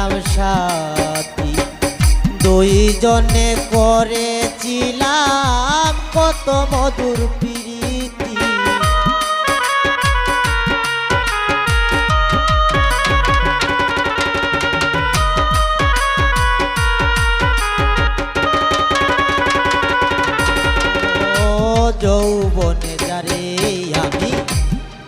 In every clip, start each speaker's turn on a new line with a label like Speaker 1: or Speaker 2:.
Speaker 1: করেছিলাম সাথী। দুইজনে করেছিলাম কত মধুর প্রীতি। ও যৌবনে যারে আমি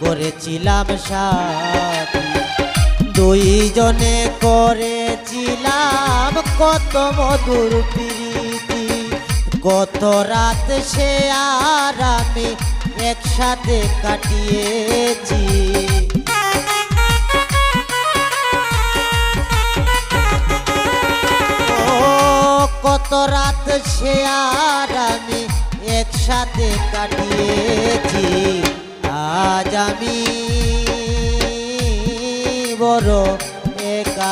Speaker 1: করেছিলাম সাথী। দুইজনে করেছিলাম কত মধুর প্রীতি। কত রাত সে আর আমি একসাথে কাটিয়েছি। কত রাত সে আর আমি একসাথে কাটিয়েছি। আজ আমি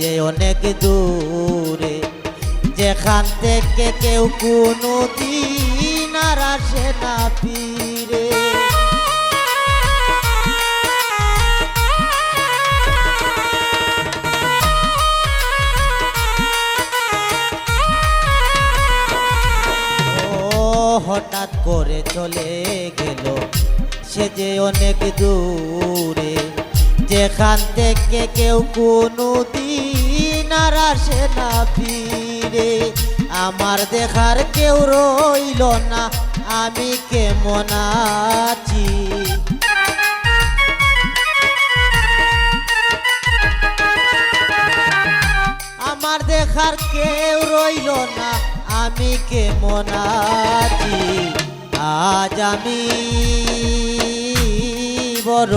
Speaker 1: যে অনেক দূরে, যেখান থেকে কেউ কোনো দিন আর আসে না ফিরে। হঠাৎ করে চলে গেল সে যে অনেক দূরে যেখান থেকে কেউ কোনো দিন আর আসে না ফিরে। আমার দেখার কেউ রইল না, আমি কেমন আছি? আমার দেখার কেউ রইল না, আমি কেমন আছি? আজ আমি বড়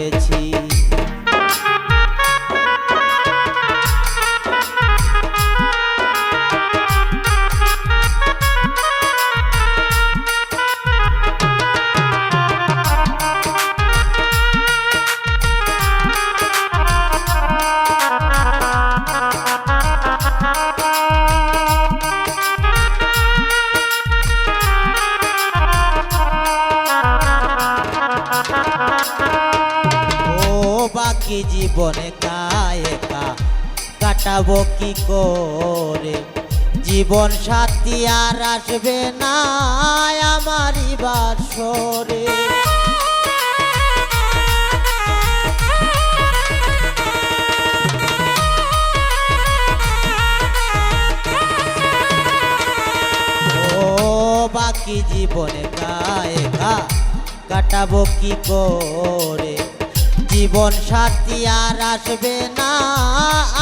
Speaker 1: বাকি জীবনে একা কাটাবো কি করে? জীবন সাথী আর আসবে না আমারই বাসরে। বাকি জীবনে একা কাটাবো কি করে? জীবন সাথী আর আসবে না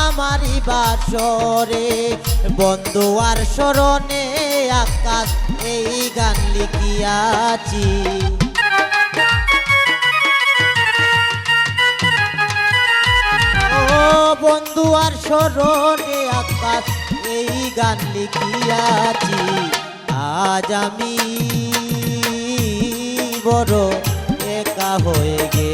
Speaker 1: আমারই বাসরে। বন্ধু আর স্মরণে আকাশ, এই গান লিখিয়াছি। ও বন্ধু আর স্মরণে আকাশ, এই গান লিখিয়াছি। আজ আমি বড় একা হয়ে গেছি।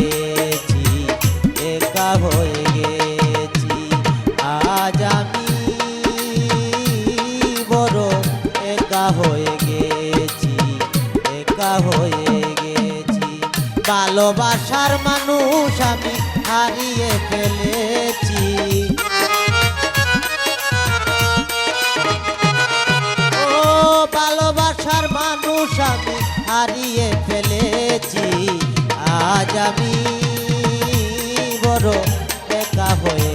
Speaker 1: ভালোবাসার মানুষ আমি হারিয়ে ফেলেছি। ও ভালোবাসার মানুষ আমি হারিয়ে ফেলেছি। আজ আমি বড় একা হয়ে